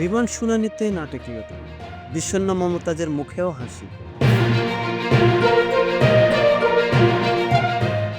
Remand শুনানিতে নাটকীয়তা। বিষণ্ণ মমতাজের মুখেও হাসি।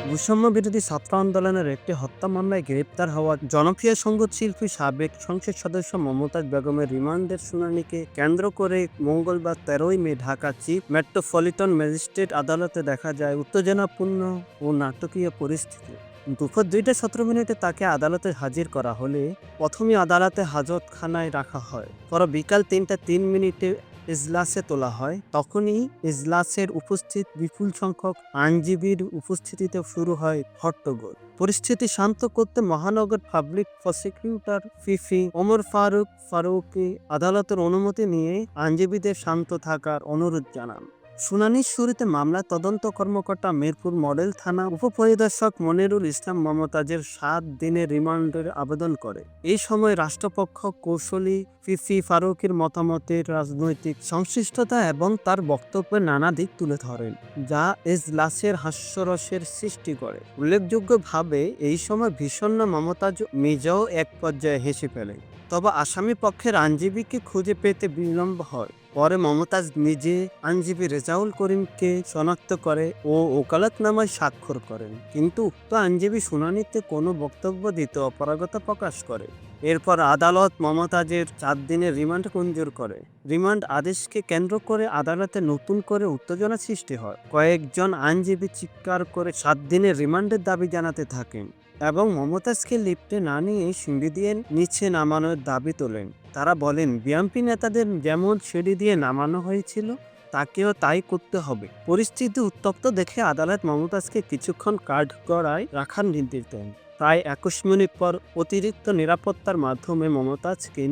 বৈষম্য বিরোধী ছাত্র আন্দোলনের একটি হত্যা মামলায় গ্রেপ্তার হওয়া জনপ্রিয় সংগীত শিল্পী সাবেক সংসদ সদস্য মমতাজ বেগমের রিমান্ডের শুনানিকে কেন্দ্র করে মঙ্গলবার তেরোই May Dhaka chief metropolitan magistrate আদালতে দেখা যায় উত্তেজনাপূর্ণ ও নাটকীয় পরিস্থিতি। দুপুর দুইটা সতেরো মিনিটে তাকে আদালতে হাজির করা হলে প্রথমে আদালতে হাজতখানায় রাখা হয়। পরে বিকাল তিনটা তিন মিনিটে ইজলাসে তোলা হয়। তখনই ইজলাসের উপস্থিত বিপুল সংখ্যক আইনজীবীর উপস্থিতিতে শুরু হয় হট্টগোল। পরিস্থিতি শান্ত করতে মহানগর পাবলিক প্রসিকিউটর ফিফি ওমর ফারুক ফারুকি আদালতের অনুমতি নিয়ে আইনজীবীদের শান্ত থাকার অনুরোধ জানান। শুনানির শুরুতে মামলা তদন্ত কর্মকর্তা মিরপুর মডেল থানা উপপরিদর্শক মনিরুল ইসলাম মমতাজের সাত দিনের রিমান্ডের আবেদন করে। এই সময় রাষ্ট্রপক্ষ কৌশলী ফিফি ফারুকের মতামতের রাজনৈতিক সংশ্লিষ্টতা এবং তার বক্তব্যের নানা দিক তুলে ধরেন, যা এজলাসের হাস্যরসের সৃষ্টি করে। উল্লেখযোগ্যভাবে, এই সময় ভীষণ মমতাজ নিজেও এক পর্যায়ে হেসে ফেলে তবে আসামি পক্ষের আইনজীবীকে খুঁজে পেতে বিলম্ব হয়। পরে মমতাজ নিজে আইনজীবী রেজাউল করিমকে শনাক্ত করে ও ওকালতনামায় স্বাক্ষর করেন। কিন্তু উক্ত আইনজীবী শুনানিতে কোনো বক্তব্য দিতে অপারগতা প্রকাশ করে। এরপর আদালত মমতাজের চার দিনের রিমান্ড মঞ্জুর করে। রিমান্ড আদেশকে কেন্দ্র করে আদালতে নতুন করে উত্তেজনা সৃষ্টি হয়। কয়েকজন আইনজীবী চিৎকার করে সাত দিনের রিমান্ডের দাবি জানাতে থাকেন এবং মমতাজকে লিফটে না নিয়ে সিঁড়ি দিয়ে নিচে নামানোর দাবি তোলেন। তারা বলেন, বিএনপি নেতাদের যেমন সিঁড়ি দিয়ে নামানো হয়েছিল, তাকেও তাই করতে হবে। পরিস্থিতি উত্তপ্ত দেখে আদালত মমতাজকে কিছুক্ষণ কাঠ গড়ায় রাখার নির্দেশ দেন। প্রায় একুশ মিনিট পর অতিরিক্ত নিরাপত্তার মাধ্যমে মমতাজকে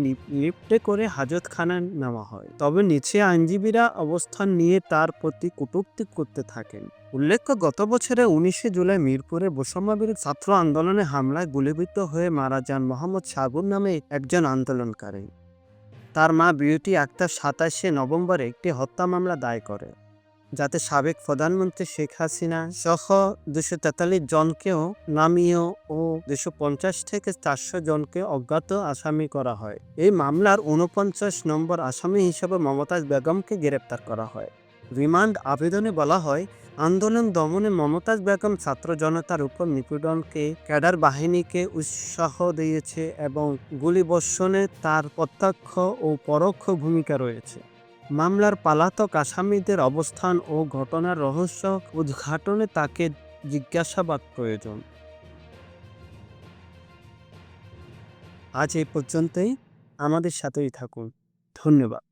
লিফটে করে হাজতখানায় নেওয়া হয়। তবে নিচে আইনজীবীরা অবস্থান নিয়ে তার প্রতি কটূক্তি করতে থাকেন। উল্লেখ্য, গত বছরে উনিশে জুলাই মিরপুরে বৈষম্যবিরোধী ছাত্র আন্দোলনে হামলায় গুলিবিদ্ধ হয়ে মারা যান মোহাম্মদ সাগুর নামে একজন আন্দোলনকারী। তার মা বিউটি আক্তার সাতাশে নভেম্বর একটি হত্যা মামলা দায় করে। যাতে সাবেক প্রধানমন্ত্রী শেখ হাসিনা সহ দুশো তেতাল্লিশ জনকেও নামিয়ে ও দুশো পঞ্চাশ থেকে চারশো জনকে অজ্ঞাত আসামি করা হয়। এই মামলার উনপঞ্চাশ নম্বর আসামি হিসেবে মমতাজ বেগমকে গ্রেপ্তার করা হয়। রিমান্ড আবেদনে বলা হয়, আন্দোলন দমনে মমতাজ বেগম ছাত্র জনতার উপর নিপীড়নকে, ক্যাডার বাহিনীকে উৎসাহ দিয়েছে এবং গুলিবর্ষণে তার প্রত্যক্ষ ও পরোক্ষ ভূমিকা রয়েছে। মামলার পালাতক আসামিদের অবস্থান ও ঘটনার রহস্য উদ্ঘাটনে তাকে জিজ্ঞাসাবাদ প্রয়োজন। আজ এই পর্যন্তই। আমাদের সাথেই থাকুন। ধন্যবাদ।